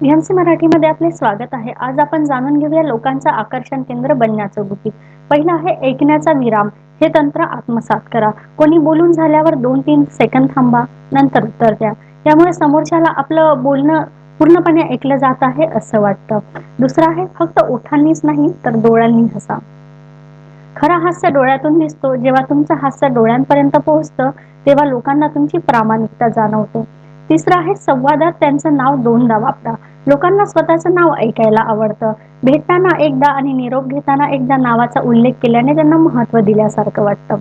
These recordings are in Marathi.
व्हीएमसी मराठीमध्ये आपले स्वागत आहे. आज आपण जाणून घेऊया लोकांचं आकर्षण केंद्र बनण्याचं गुपित. पहिलं आहे ऐकण्याचा विराम. हे तंत्र आत्मसात करा. कोणी बोलून झाल्यावर दोन तीन सेकंद थांबा नंतर उत्तर द्या. त्यामुळे समोरच्याला आपलं बोलणं पूर्णपणे ऐकलं जात आहे असं वाटतं. दुसरं आहे फक्त ओठांनीच नाही तर डोळ्यांनी हसा. खरा हास्य डोळ्यातून दिसतो. जेव्हा तुमचं हास्य डोळ्यांपर्यंत पोहोचतं तेव्हा लोकांना तुमची प्रामाणिकता जाणवते. तिसरं आहे संवादात त्यांचं नाव दोनदा वापरा. लोकांना स्वतःचं नाव ऐकायला आवडतं. भेटताना एकदा आणि निरोप घेताना एकदा नावाचा उल्लेख केल्याने त्यांना महत्त्व दिल्यासारखं वाटतं.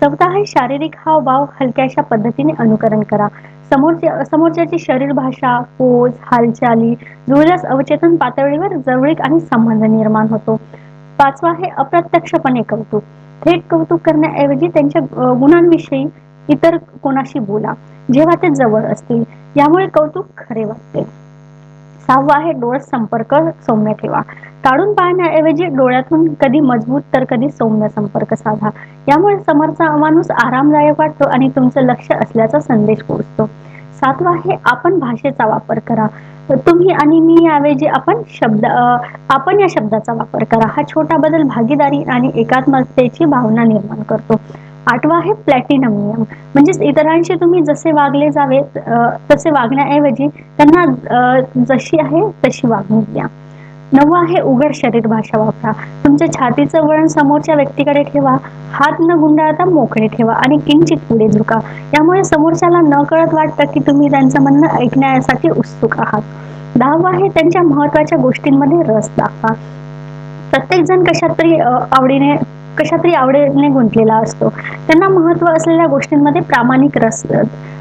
चौथा आहे शारीरिक हावभाव हलक्याशा पद्धतीने अनुकरण करा. समोरच्या समोरच्याची शरीर भाषा पोज हालचाली जुळल्यास अवचेतन पातळीवर जवळीक आणि संबंध निर्माण होतो. पाचवा आहे अप्रत्यक्षपणे कौतुक. थेट कौतुक करण्याऐवजी त्यांच्या गुणांविषयी इतर कोणाशी बोला. जेव्हा ते जवळ असतील यामुळे कौतुक खरे वाटते. सहावा आहे डोळ संपर्क सौम्य ठेवा. काढून पाहण्याऐवजी डोळ्यातून कधी मजबूत तर कधी सौम्य संपर्क साधा. यामुळे समोरचा माणूस आरामदायक वाटतो आणि तुमचं लक्ष असल्याचा संदेश पोहोचतो. सातवा आहे आपण भाषेचा वापर करा. तुम्ही आणि मी याऐवजी आपण शब्द आपण या शब्दाचा वापर करा. हा छोटा बदल भागीदारी आणि एकात्मतेची भावना निर्माण करतो. आठवा आहे प्लॅटिनम नियम म्हणजेच इतरांशी तुम्ही जसे वागले जावे तसे वागण्याऐवजी त्यांना जशी आहे तशी वागणूक द्या नववा आहे उघड शरीर भाषा वापरा. तुमच्या छातीचं वळण समोरच्या व्यक्तीकडे ठेवा. हात न गुंडाळता मोकळे ठेवा आणि किंचित पुढे झुका. यामुळे समोरच्याला न कळत वाटतं की तुम्ही त्यांचं म्हणणं ऐकण्यासाठी उत्सुक आहात. दहावा आहे त्यांच्या महत्त्वाच्या गोष्टींमध्ये रस दाखवा. प्रत्येक जण कशात तरी आवडीने कशा तरी आवडीने गुंतलेला असतो. त्यांना महत्त्व असलेल्या गोष्टींमध्ये प्रामाणिक रस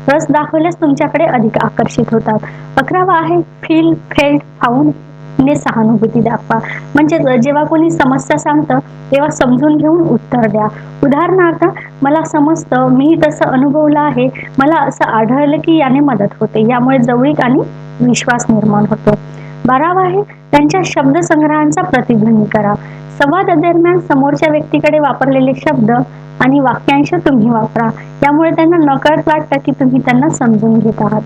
रस दाखवल्यास तुमच्याकडे अधिक आकर्षित होतात. अकरावा आहे फील फेल्ड फाऊंड ने सहानुभूती दाखवा. म्हणजे जेव्हा कोणी समस्या सांगतं तेव्हा समजून घेऊन उत्तर द्या. उदाहरणार्थ मला समजतं मी तसं अनुभवलं आहे मला असं आढळलं की याने मदत होते. यामुळे जवळीक आणि विश्वास निर्माण होतो. बारावा आहे त्यांच्या शब्दसंग्रहांचा प्रतिध्वनी करा. संवाद दरम्यान समोरच्या व्यक्तीकडे वापरलेले शब्द आणि वाक्यांश तुम्ही वापरा. यामुळे त्यांना नकळत वाटतं की तुम्ही त्यांना समजून घेत आहात.